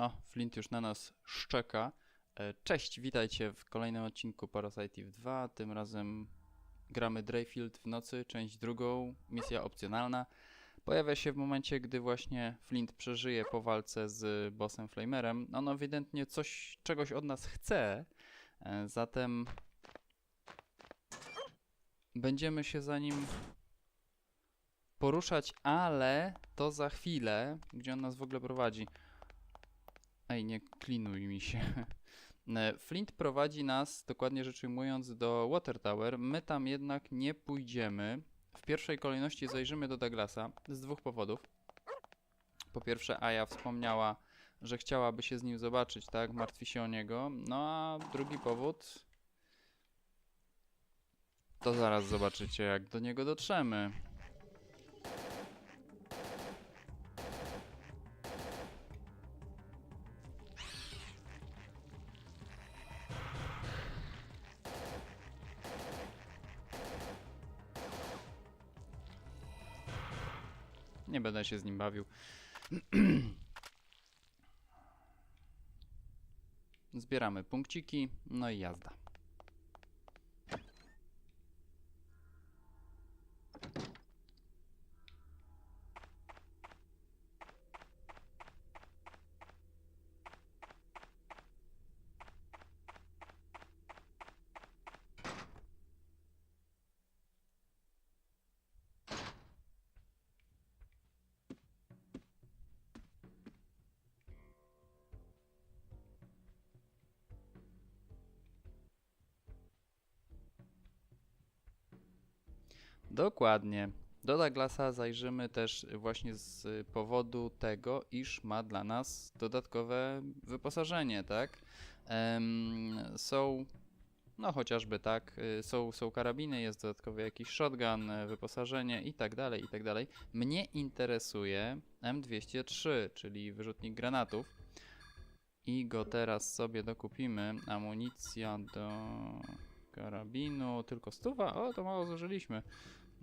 O, Flint już na nas szczeka. E, Cześć, witajcie w kolejnym odcinku Parasite Eve 2. Tym razem gramy Drayfield w nocy, część drugą, misja opcjonalna. Pojawia się w momencie, gdy właśnie Flint przeżyje po walce z bossem Flamerem. On ewidentnie coś, czegoś od nas chce, e, zatem będziemy się za nim poruszać, ale to za chwilę, gdzie on nas w ogóle prowadzi. Ej, nie klinuj mi się. E, Flint prowadzi nas, dokładnie rzecz ujmując, do Water Tower. My tam jednak nie pójdziemy. W pierwszej kolejności zajrzymy do Douglasa z dwóch powodów. Po pierwsze, Aya wspomniała, że chciałaby się z nim zobaczyć, tak? Martwi się o niego. No a drugi powód. To zaraz zobaczycie, jak do niego dotrzemy. Będę się z nim bawił. Zbieramy punkciki, no i jazda. Dokładnie. Do Douglasa zajrzymy też właśnie z powodu tego, iż ma dla nas dodatkowe wyposażenie, tak? Są, no chociażby tak, y, są, są karabiny, jest dodatkowy jakiś shotgun, e, wyposażenie i tak dalej, i tak dalej. Mnie interesuje M203, czyli wyrzutnik granatów. I go teraz sobie dokupimy. Amunicja do karabinu, tylko stuwa? O, to mało zużyliśmy.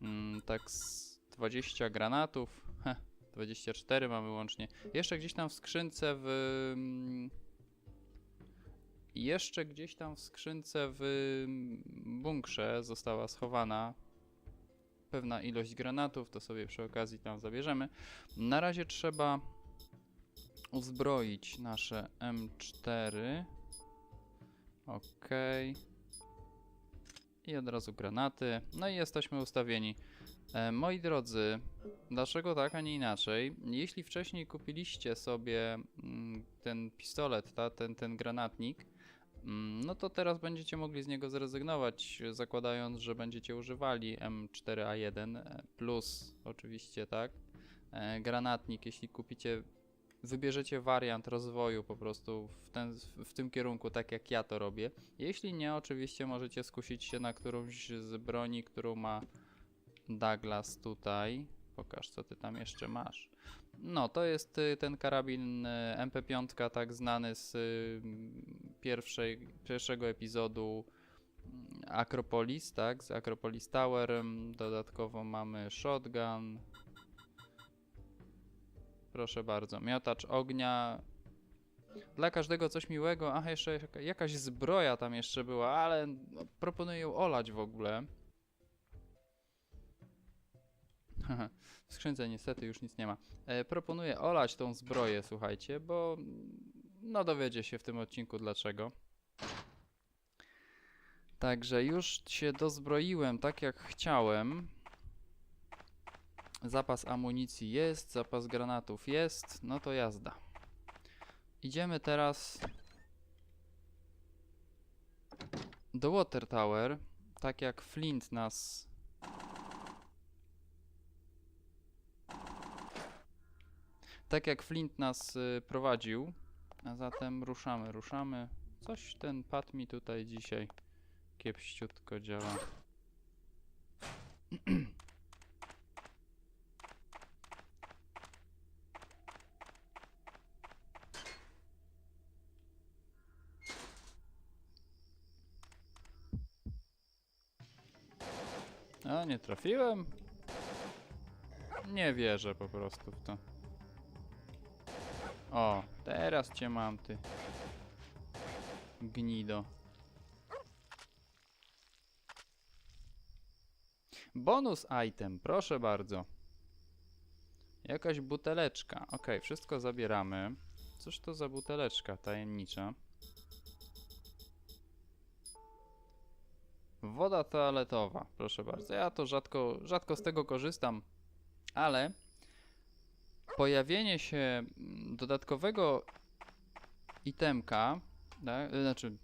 Mm, tak z 20 granatów. Heh, 24 mamy łącznie. Jeszcze gdzieś tam w skrzynce w. mm, Jeszcze gdzieś tam w skrzynce w mm, bunkrze została schowana pewna ilość granatów, to sobie przy okazji tam zabierzemy. Na razie trzeba uzbroić nasze M4. Okej. I od razu granaty. No i jesteśmy ustawieni. E, moi drodzy, dlaczego tak, a nie inaczej? Jeśli wcześniej kupiliście sobie mm, ten pistolet, ta, ten, ten granatnik, mm, no to teraz będziecie mogli z niego zrezygnować, zakładając, że będziecie używali M4A1 e, plus oczywiście, tak? E, granatnik, jeśli kupicie wybierzecie wariant rozwoju po prostu w, ten, w tym kierunku, tak jak ja to robię. Jeśli nie, oczywiście możecie skusić się na którąś z broni, którą ma Douglas tutaj. Pokaż, co ty tam jeszcze masz. No, to jest y, ten karabin y, MP5, tak znany z y, pierwszej, pierwszego epizodu mm, Acropolis, tak, z Acropolis Tower. Dodatkowo mamy shotgun, Proszę bardzo. Miotacz ognia. Dla każdego coś miłego. Ach, jeszcze jaka- jakaś zbroja tam jeszcze była, ale no, proponuję ją olać w ogóle. W skrzynce niestety już nic nie ma. E, proponuję olać tą zbroję, słuchajcie, bo no dowiecie się w tym odcinku dlaczego. Także już się dozbroiłem tak jak chciałem. Zapas amunicji jest, zapas granatów jest, no to jazda. Idziemy teraz do Water Tower, tak jak Flint nas tak jak Flint nas y, prowadził, a zatem ruszamy, ruszamy. Coś ten pad mi tutaj dzisiaj kiepściutko działa. A, nie trafiłem? Nie wierzę po prostu w to. O, teraz cię mam, ty. Gnido. Bonus item, proszę bardzo. Jakaś buteleczka. Ok, wszystko zabieramy. Cóż to za buteleczka tajemnicza? Woda toaletowa, proszę bardzo. Ja to rzadko, rzadko z tego korzystam, ale pojawienie się mm, dodatkowego itemka, tak? znaczy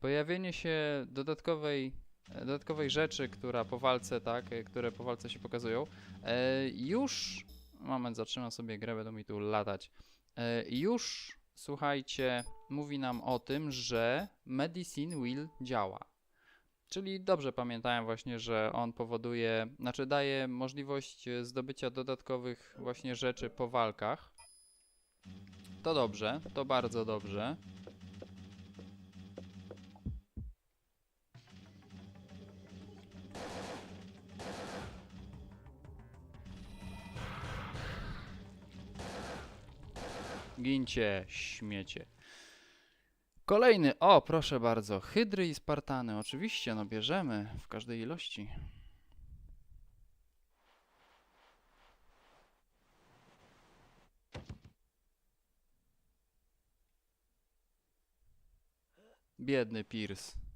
pojawienie się dodatkowej, dodatkowej rzeczy, która po walce, tak, e, które po walce się pokazują, e, już, moment, zatrzymam sobie grę, będą mi tu latać, e, już, słuchajcie, mówi nam o tym, że Medicine Wheel działa. Czyli dobrze pamiętałem właśnie, że on powoduje, znaczy daje możliwość e, zdobycia dodatkowych właśnie rzeczy po walkach. To dobrze, to bardzo dobrze. Gincie, śmiecie. Kolejny, o proszę bardzo, hydry i spartany. Oczywiście, no bierzemy w każdej ilości. Biedny Pierce.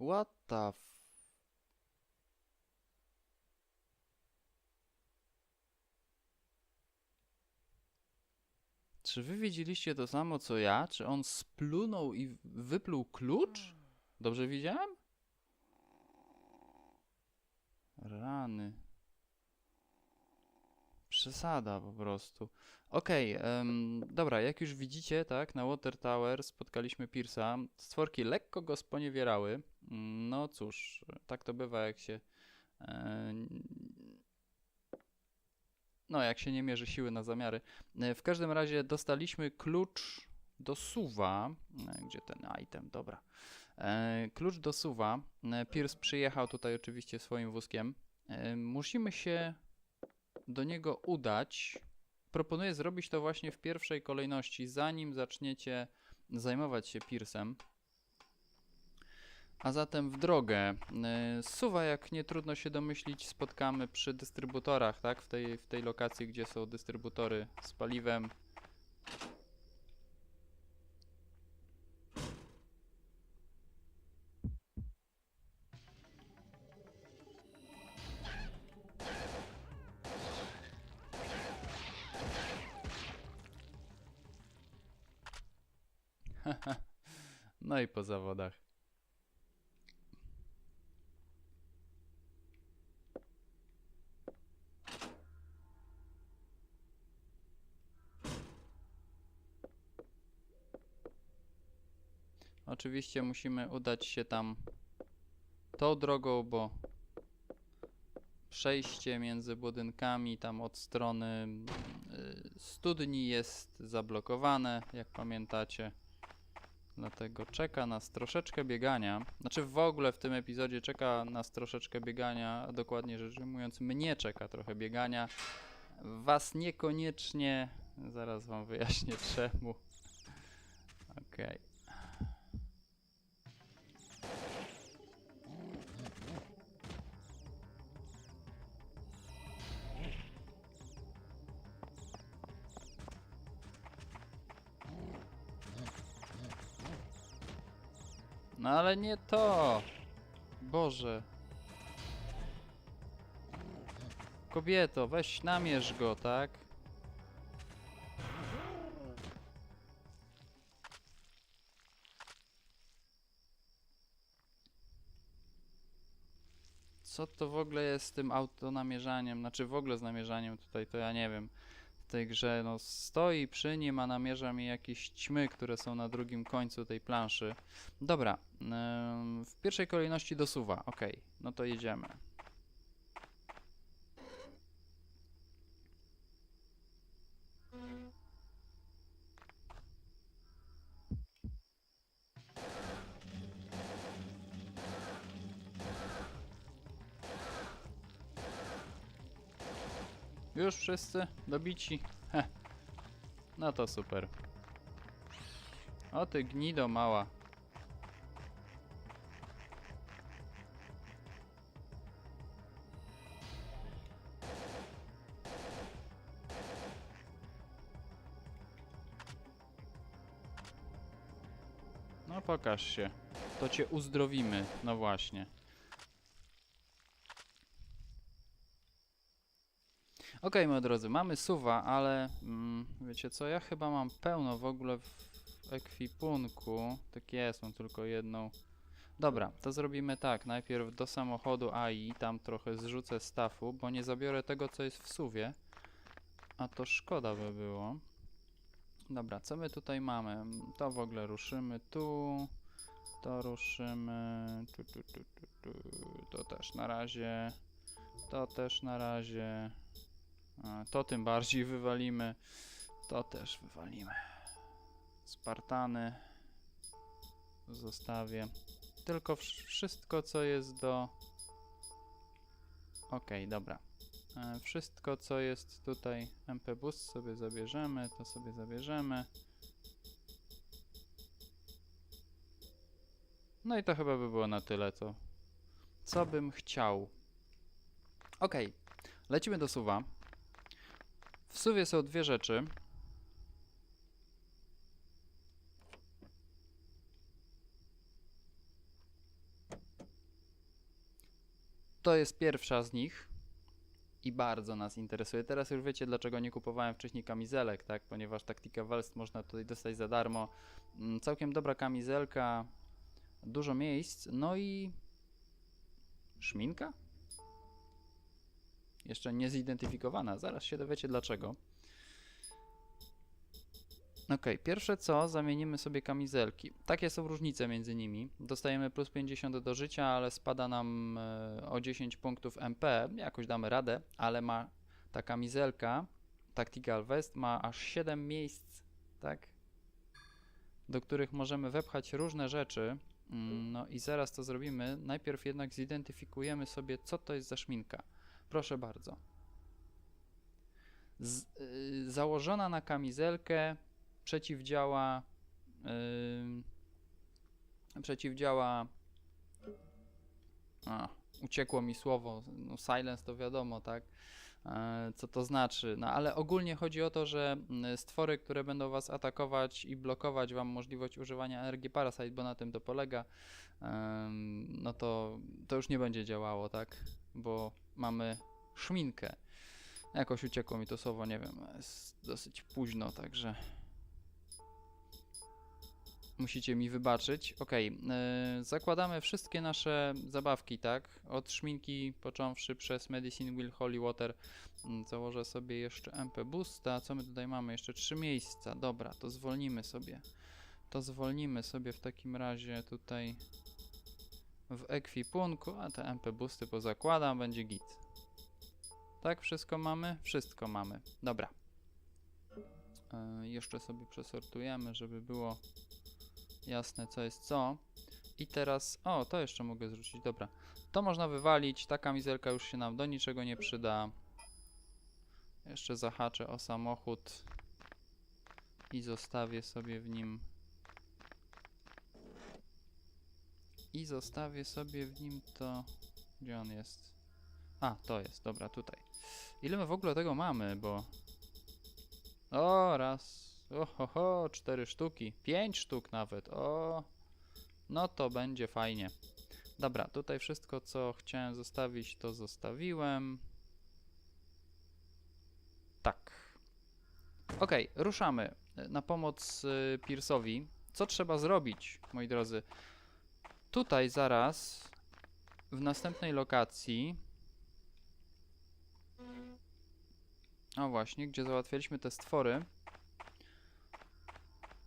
What the f... Czy wy widzieliście to samo co ja? Czy on splunął i wypluł klucz? Dobrze widziałem? Rany. Przesada po prostu. Okej, em, dobra, jak już widzicie, tak, na Water Tower spotkaliśmy Pierce'a. Stworki lekko go sponiewierały. Mm, No cóż, tak to bywa, jak się. e, No, jak się nie mierzy siły na zamiary. E, W każdym razie dostaliśmy klucz do suwa. E, Gdzie ten item? Dobra. Klucz do suwa. Pierce przyjechał tutaj oczywiście swoim wózkiem. Musimy się do niego udać. Proponuję zrobić to właśnie w pierwszej kolejności, zanim zaczniecie zajmować się Piersem. A zatem w drogę. Y, Suwa, jak nie trudno się domyślić, spotkamy przy dystrybutorach, tak? W tej, w tej lokacji, gdzie są dystrybutory z paliwem. Zawodach. Oczywiście musimy udać się tam tą drogą, bo przejście między budynkami tam od strony y, studni jest zablokowane, jak pamiętacie. Dlatego czeka nas troszeczkę biegania. Znaczy w ogóle w tym epizodzie czeka nas troszeczkę biegania, a dokładnie rzecz ujmując mnie czeka trochę biegania. Was niekoniecznie. Zaraz wam wyjaśnię czemu. Okej. No ale nie to! Boże. Kobieto, weź namierz go, tak? Co to w ogóle jest z tym autonamierzaniem? Znaczy w ogóle z namierzaniem tutaj, to ja nie wiem. Tej grze, no stoi przy nim, a namierza mi jakieś ćmy, które są na drugim końcu tej planszy. Dobra, w pierwszej kolejności dosuwa, ok, no to jedziemy. Już wszyscy dobici? Heh. No to super. O ty gnido mała. No pokaż się. To cię uzdrowimy. No właśnie. Okej, moi drodzy, mamy suwa, ale mm, wiecie co, ja chyba mam pełno w ogóle w ekwipunku. Tak jest, mam tylko jedną. Dobra, to zrobimy tak. Najpierw do samochodu AI, tam trochę zrzucę stafu, bo nie zabiorę tego, co jest w suwie. A to szkoda by było. Dobra, co my tutaj mamy? To w ogóle ruszymy tu. To ruszymy. Tu, tu, tu, tu, tu. To też na razie. To też na razie. To tym bardziej wywalimy. To też wywalimy. Spartany. Zostawię. Tylko wsz- wszystko, co jest do. Okej, dobra. E, Wszystko, co jest tutaj MP Boost sobie zabierzemy, to sobie zabierzemy. No i to chyba by było na tyle, co, co bym chciał. Okej, lecimy do suwa. W suwie są dwie rzeczy. To jest pierwsza z nich i bardzo nas interesuje. Teraz już wiecie, dlaczego nie kupowałem wcześniej kamizelek, tak? Ponieważ taktika Wels można tutaj dostać za darmo. Mm, Całkiem dobra kamizelka, dużo miejsc, no i szminka? Jeszcze niezidentyfikowana. Zaraz się dowiecie dlaczego. Ok, pierwsze co, zamienimy sobie kamizelki. Takie są różnice między nimi. Dostajemy plus 50 do życia, ale spada nam e, o 10 punktów MP. Jakoś damy radę, ale ma ta kamizelka, Tactical Vest, ma aż 7 miejsc, tak? Do których możemy wepchać różne rzeczy. Mm, No i zaraz to zrobimy. Najpierw jednak zidentyfikujemy sobie, co to jest za szminka. Proszę bardzo. Z, y, założona na kamizelkę przeciwdziała yy, przeciwdziała a, uciekło mi słowo no silence to wiadomo tak? E, co to znaczy? No ale ogólnie chodzi o to że mm, stwory które będą was atakować i blokować wam możliwość używania energii parasite bo na tym to polega no to to już nie będzie działało tak? Bo mamy szminkę jakoś uciekło mi to słowo nie wiem jest dosyć późno także Musicie mi wybaczyć. Ok, zakładamy wszystkie nasze zabawki, tak? Od szminki począwszy przez Medicine Wheel Holy Water. Mm, Założę sobie jeszcze MP Boosta. Co my tutaj mamy? Jeszcze trzy miejsca. Dobra, to zwolnimy sobie. To zwolnimy sobie w takim razie tutaj w ekwipunku, a te MP Boosty pozakładam, będzie git. Tak, wszystko mamy? Wszystko mamy. Dobra. E, jeszcze sobie przesortujemy, żeby było jasne co jest co. I teraz, o, to jeszcze mogę zrzucić, dobra. To można wywalić, ta kamizelka już się nam do niczego nie przyda. Jeszcze zahaczę o samochód i zostawię sobie w nim i zostawię sobie w nim to gdzie on jest? A, to jest, dobra, tutaj. Ile my w ogóle tego mamy, bo o, raz, Oho, ho, cztery sztuki. Pięć sztuk nawet. O. no to będzie fajnie. Dobra, tutaj wszystko, co chciałem zostawić, to zostawiłem. Tak. Okej, ruszamy na pomoc y, Pierce'owi. Co trzeba zrobić, moi drodzy? Tutaj zaraz, w następnej lokacji, o właśnie, gdzie załatwialiśmy te stwory,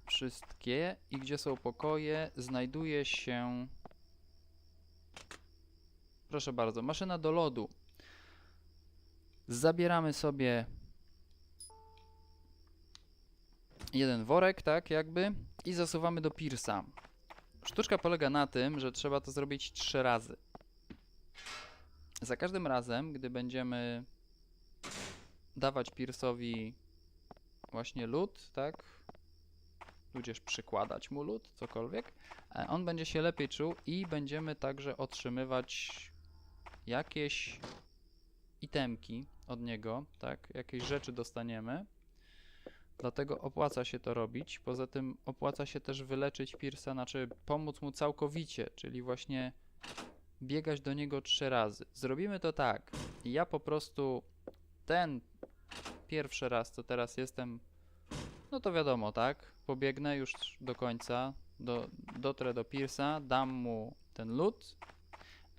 wszystkie i gdzie są pokoje, znajduje się, proszę bardzo, maszyna do lodu. Zabieramy sobie jeden worek, tak jakby, i zasuwamy do Pierce'a. Sztuczka polega na tym, że trzeba to zrobić trzy razy. Za każdym razem, gdy będziemy dawać Pierce'owi właśnie lód, tak, tudzież przykładać mu lód, cokolwiek, e, on będzie się lepiej czuł i będziemy także otrzymywać jakieś itemki od niego, tak, jakieś rzeczy dostaniemy. Dlatego opłaca się to robić. Poza tym opłaca się też wyleczyć Pierce'a, znaczy pomóc mu całkowicie, czyli właśnie biegać do niego trzy razy. Zrobimy to tak. Ja po prostu ten pierwszy raz, co teraz jestem, no to wiadomo, tak? Pobiegnę już do końca, do, dotrę do Pierce'a, dam mu ten lód,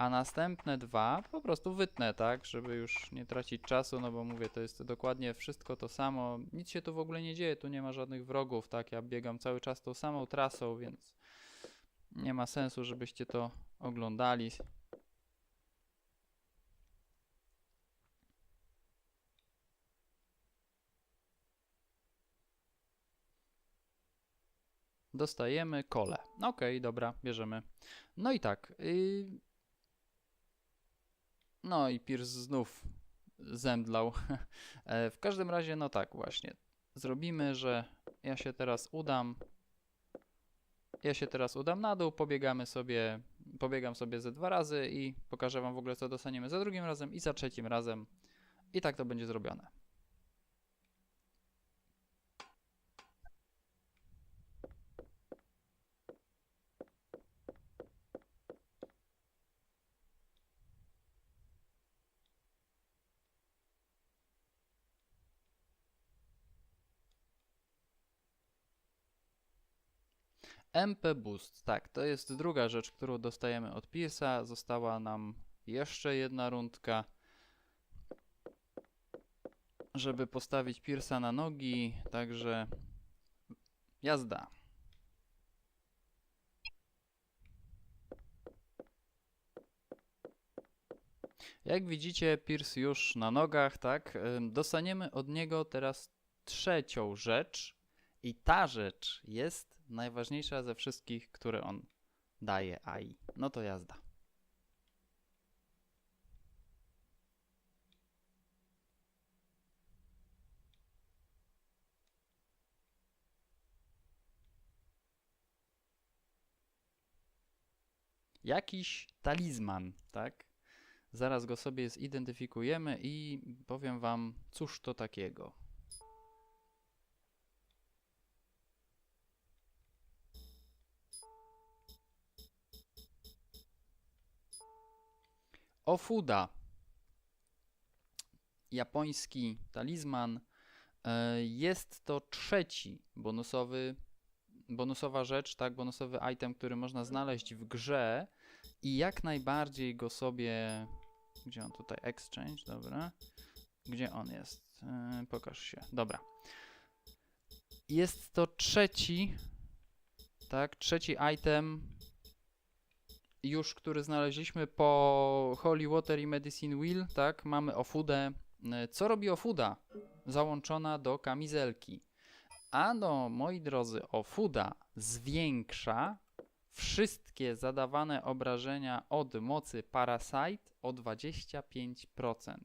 a następne dwa po prostu wytnę, tak, żeby już nie tracić czasu, no bo mówię, to jest dokładnie wszystko to samo, nic się tu w ogóle nie dzieje, tu nie ma żadnych wrogów, tak, ja biegam cały czas tą samą trasą, więc nie ma sensu, żebyście to oglądali. Dostajemy kole. Okej, dobra, bierzemy. No i tak. Yy, no i Pierce znów zemdlał. E, w każdym razie, no tak, właśnie. Zrobimy, że ja się teraz udam. Ja się teraz udam na dół, pobiegamy sobie, pobiegam sobie ze dwa razy i pokażę wam w ogóle co dostaniemy za drugim razem i za trzecim razem. I tak to będzie zrobione. MP Boost, tak, to jest druga rzecz, którą dostajemy od Pierce'a. Została nam jeszcze jedna rundka, żeby postawić Pierce'a na nogi, także jazda. Jak widzicie, Pierce już na nogach, tak? Dostaniemy od niego teraz trzecią rzecz i ta rzecz jest najważniejsza ze wszystkich, które on daje AI. No to jazda. Jakiś talizman, tak? Zaraz go sobie zidentyfikujemy i powiem wam, cóż to takiego. Ofuda. Japoński talizman. E, Jest to trzeci bonusowy, bonusowa rzecz, tak, bonusowy item, który można znaleźć w grze i jak najbardziej go sobie. Gdzie on tutaj? Exchange, dobra. Gdzie on jest? E, Pokaż się. Dobra. Jest to trzeci, tak, trzeci item już, który znaleźliśmy po Holy Water i Medicine Wheel, tak, mamy Ofudę. E, Co robi Ofuda? Załączona do kamizelki. Ano, moi drodzy, Ofuda zwiększa wszystkie zadawane obrażenia od mocy Parasite o 25%.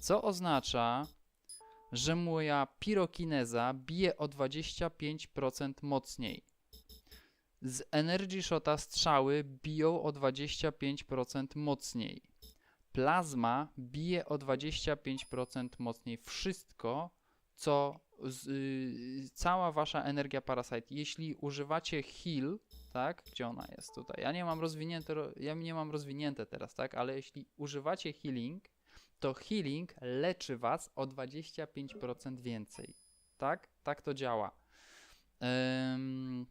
Co oznacza, że moja pirokineza bije o 25% mocniej. Z Energy Shota strzały biją o 25% mocniej. Plazma bije o 25% mocniej. Wszystko, co z, y, cała wasza energia Parasite. Jeśli używacie heal, tak? Gdzie ona jest tutaj? Ja nie mam rozwinięte, ro- ja nie mam rozwinięte teraz, tak? Ale jeśli używacie healing, to healing leczy was o 25% więcej. Tak? Tak to działa. Ym,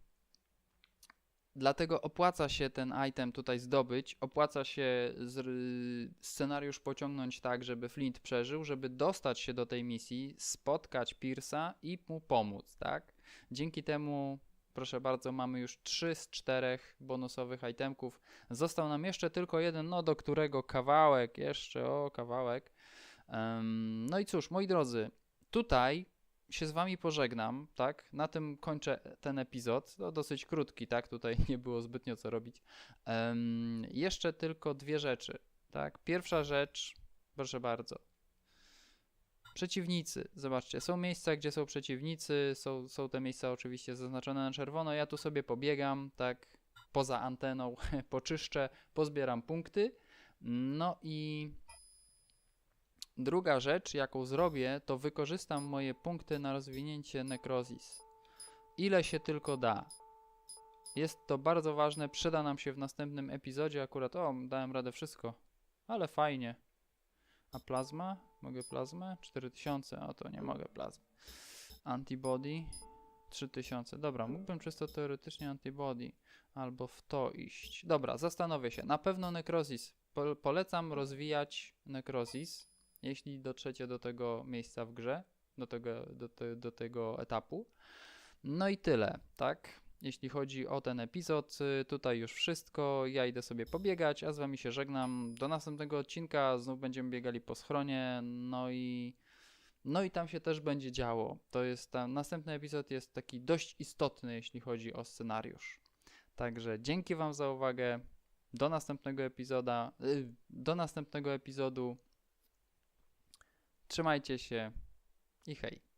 Dlatego opłaca się ten item tutaj zdobyć, opłaca się zr- scenariusz pociągnąć tak, żeby Flint przeżył, żeby dostać się do tej misji, spotkać Pierce'a i mu pomóc, tak? Dzięki temu, proszę bardzo, mamy już 3 z 4 bonusowych itemków. Został nam jeszcze tylko jeden, no do którego kawałek, jeszcze o kawałek. Em, no i cóż, moi drodzy, tutaj się z wami pożegnam, tak? Na tym kończę ten epizod. To dosyć krótki, tak? Tutaj nie było zbytnio co robić. Em, jeszcze tylko dwie rzeczy, tak? Pierwsza rzecz, proszę bardzo. Przeciwnicy, zobaczcie, są miejsca, gdzie są przeciwnicy, są, są te miejsca oczywiście zaznaczone na czerwono. Ja tu sobie pobiegam, tak, poza anteną, poczyszczę, pozbieram punkty. No i Druga rzecz, jaką zrobię, to wykorzystam moje punkty na rozwinięcie Necrozis. Ile się tylko da. Jest to bardzo ważne, przyda nam się w następnym epizodzie. Akurat, o, dałem radę wszystko, ale fajnie. A plazma? Mogę plazmę? 4000, a to nie mogę plazmy. Antibody? 3000. Dobra, mógłbym czysto teoretycznie antibody albo w to iść. Dobra, zastanowię się. Na pewno Necrozis. Po polecam rozwijać Necrozis jeśli dotrzecie do tego miejsca w grze, do tego, do, te, do tego etapu. No i tyle, tak? Jeśli chodzi o ten epizod, y, tutaj już wszystko. Ja idę sobie pobiegać, a z wami się żegnam. Do następnego odcinka znów będziemy biegali po schronie, no i no i tam się też będzie działo. To jest tam następny epizod jest taki dość istotny, jeśli chodzi o scenariusz. Także dzięki wam za uwagę. Do następnego epizoda, y, do następnego epizodu. Trzymajcie się i hej.